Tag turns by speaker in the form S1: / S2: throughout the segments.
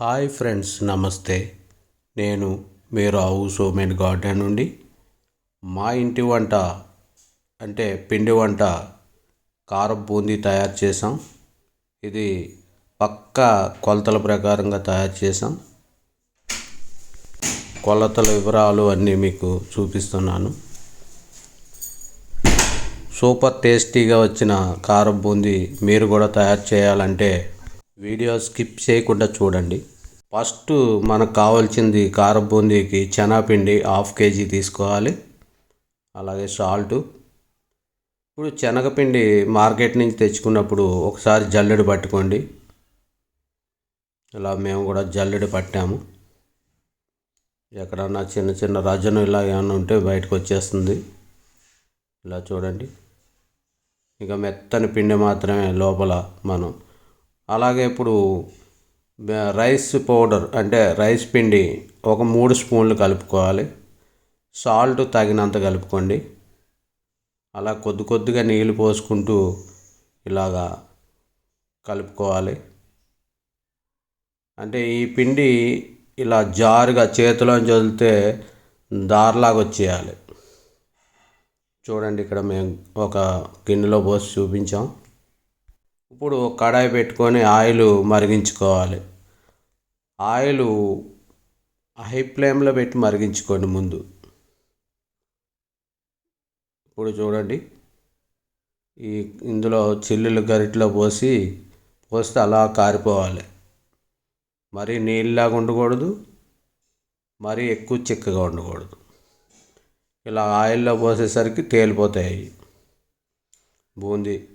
S1: Hi friends నమస్తే. నేను మీ రావు Somen garden నుండి. మా ఇంటి వంట అంటే పిండి వంట కారం బూందీ తయారు చేసాం ఇది పక్కా కొలతల ప్రకారంగా తయారు చేసాం కొలతల వివరాలు అన్నీ మీకు చూపిస్తున్నాను. సూపర్ టేస్టీగా వచ్చిన కారం బూందీ మీరు కూడా తయారు చేయాలంటే వీడియో స్కిప్ చేయకుండా చూడండి. ఫస్ట్ మనకు కావాల్సింది కారం బూందీకి శనగపిండి హాఫ్ కేజీ తీసుకోవాలి. అలాగే సాల్ట్. ఇప్పుడు శనగపిండి మార్కెట్ నుంచి తెచ్చుకున్నప్పుడు ఒకసారి జల్లెడు పట్టుకోండి. ఇలా మేము కూడా జల్లెడు పట్టాము. ఎక్కడన్నా చిన్న చిన్న రజను ఇలా ఏమైనా ఉంటే బయటకు వచ్చేస్తుంది. ఇలా చూడండి. ఇక మెత్తని పిండి మాత్రమే లోపల మనం అలాగే ఇప్పుడు రైస్ పౌడర్ అంటే రైస్ పిండి ఒక మూడు స్పూన్లు కలుపుకోవాలి. సాల్ట్ తగినంత కలుపుకోండి. అలా కొద్ది కొద్దిగా నీళ్ళు పోసుకుంటూ ఇలాగా కలుపుకోవాలి. అంటే ఈ పిండి ఇలా జారుగా చేతిలోంచి వదిలితే దారిలాగా వచ్చేయాలి. చూడండి ఇక్కడ మేము ఒక గిన్నెలో పోసి చూపించాం. ఇప్పుడు కడాయి పెట్టుకొని ఆయిల్ మరిగించుకోవాలి. ఆయిల్ హై ఫ్లేమ్లో పెట్టి మరిగించుకోండి ముందు. ఇప్పుడు చూడండి. ఈ ఇందులో చిల్లులు గరిటలో పోసి పోస్తే అలా కారిపోవాలి. మరీ నీళ్ళలాగా ఉండకూడదు. మరీ ఎక్కువ చిక్కగా ఉండకూడదు. ఇలా ఆయిల్లో పోసేసరికి తేలిపోతాయి. బూందీ.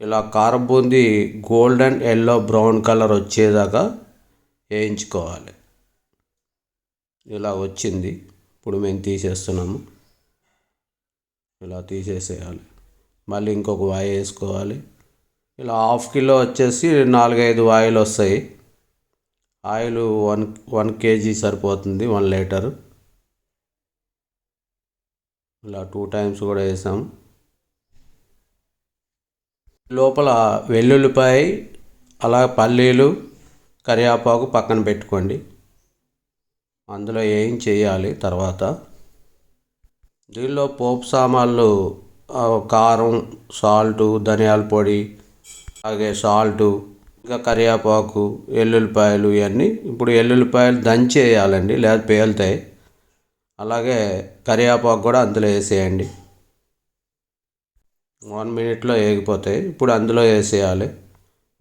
S1: ఇలా కారం boondi golden yellow brown colour వచ్చేదాకా వేయించుకోవాలి. ఇలా వచ్చింది. ఇప్పుడు మేము తీసేస్తున్నాము. ఇలా తీసేసేయాలి. మళ్ళీ ఇంకొక వాయి వేసుకోవాలి. ఇలా హాఫ్ కిలో వచ్చేసి నాలుగైదు వాయిలు వస్తాయి. ఆయిల్ వన్ వన్ కేజీ సరిపోతుంది వన్ లీటర్. ఇలా టూ టైమ్స్ కూడా వేసాము. లోపల వెల్లుల్లిపాయ అలా పల్లీలు కరివేపాకు పక్కన పెట్టుకోండి. అందులో ఏం చేయాలి తర్వాత? దీనిలో పోపు సామాన్లు కారం సాల్టు ధనియాల పొడి అలాగే సాల్టు ఇంకా కరివేపాకు ఎల్లుల్లిపాయలు ఇవన్నీ. ఇప్పుడు ఎల్లుల్లిపాయలు దంచేయాలండి లేదా పేలుతాయి. అలాగే కరివేపాకు కూడా అందులో వేసేయండి. వన్ మినిట్లో వేగిపోతాయి ఇప్పుడు అందులో వేసేయాలి.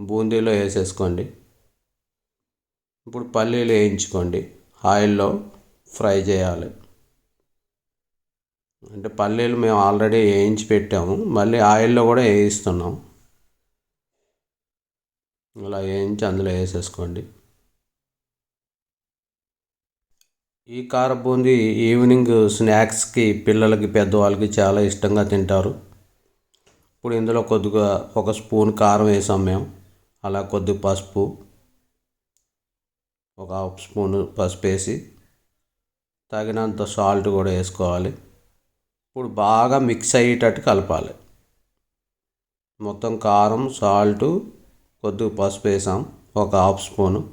S1: బూందీలో వేసేసుకోండి. ఇప్పుడు పల్లీలు వేయించుకోండి. ఆయిల్లో ఫ్రై చేయాలి. అంటే పల్లీలు మేము ఆల్రెడీ వేయించి పెట్టాము. మళ్ళీ ఆయిల్లో కూడా వేయిస్తున్నాం. ఇలా వేయించి అందులో వేసేసుకోండి. ఈ కార బూందీ ఈవినింగ్ స్నాక్స్కి పిల్లలకి పెద్దవాళ్ళకి చాలా ఇష్టంగా తింటారు. ఇప్పుడు ఇందులో కొద్దిగా ఒక స్పూన్ కారం వేసాం మేము. అలా కొద్ది పసుపు ఒక హాఫ్ స్పూన్ పసుపు వేసి తగినంత సాల్ట్ కూడా వేసుకోవాలి. ఇప్పుడు బాగా మిక్స్ అయ్యేటట్టు కలపాలి. మొత్తం కారం సాల్ట్ కొద్దిగా పసుపు వేసాం ఒక హాఫ్ స్పూను.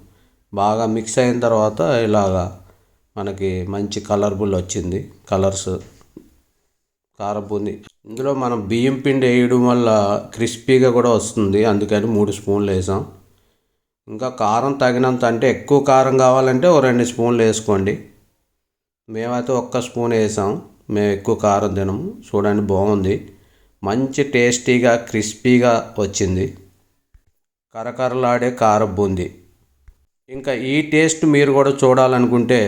S1: బాగా మిక్స్ అయిన తర్వాత ఇలాగా మనకి మంచి కలర్ఫుల్ వచ్చింది కలర్స్ కారబూంది. ఇందులో మనం బియ్యం పిండి వేయడం వల్ల క్రిస్పీగా కూడా వస్తుంది. అందుకని మూడు స్పూన్లు వేసాం. ఇంకా కారం తగినంత అంటే ఎక్కువ కారం కావాలంటే ఓ రెండు స్పూన్లు వేసుకోండి. మేమైతే ఒక్క స్పూన్ వేసాం. మేము ఎక్కువ కారం తినము. చూడండి బాగుంది. మంచి టేస్టీగా క్రిస్పీగా వచ్చింది. కరకరలాడే కారం బూంది ఇంకా ఈ టేస్ట్ మీరు కూడా చూడాలనుకుంటే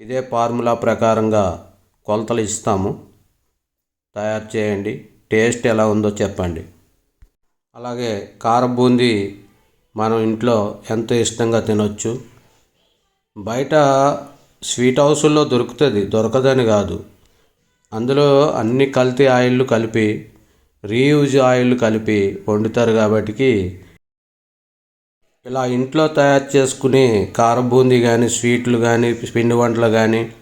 S1: ఇదే ఫార్ములా ప్రకారంగా కొలతలు ఇస్తాము. తయారు చేయండి. టేస్ట్ ఎలా ఉందో చెప్పండి. అలాగే కారం బూందీ మనం ఇంట్లో ఎంతో ఇష్టంగా తినొచ్చు. బయట స్వీట్ హౌసుల్లో దొరుకుతుంది. దొరకదని కాదు. అందులో అన్ని కల్తీ ఆయిల్లు కలిపి రీయూజ్ ఆయిల్ కలిపి వండుతారు కాబట్టి ఇలా ఇంట్లో తయారు చేసుకుని కారం బూందీ కానీ స్వీట్లు కానీ పిండి వంటలు కానీ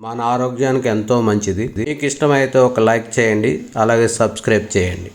S1: మన ఆరోగ్యానికి ఎంతో మంచిది. మీకు ఇష్టమైతే ఒక లైక్ చేయండి అలాగే సబ్స్క్రైబ్ చేయండి.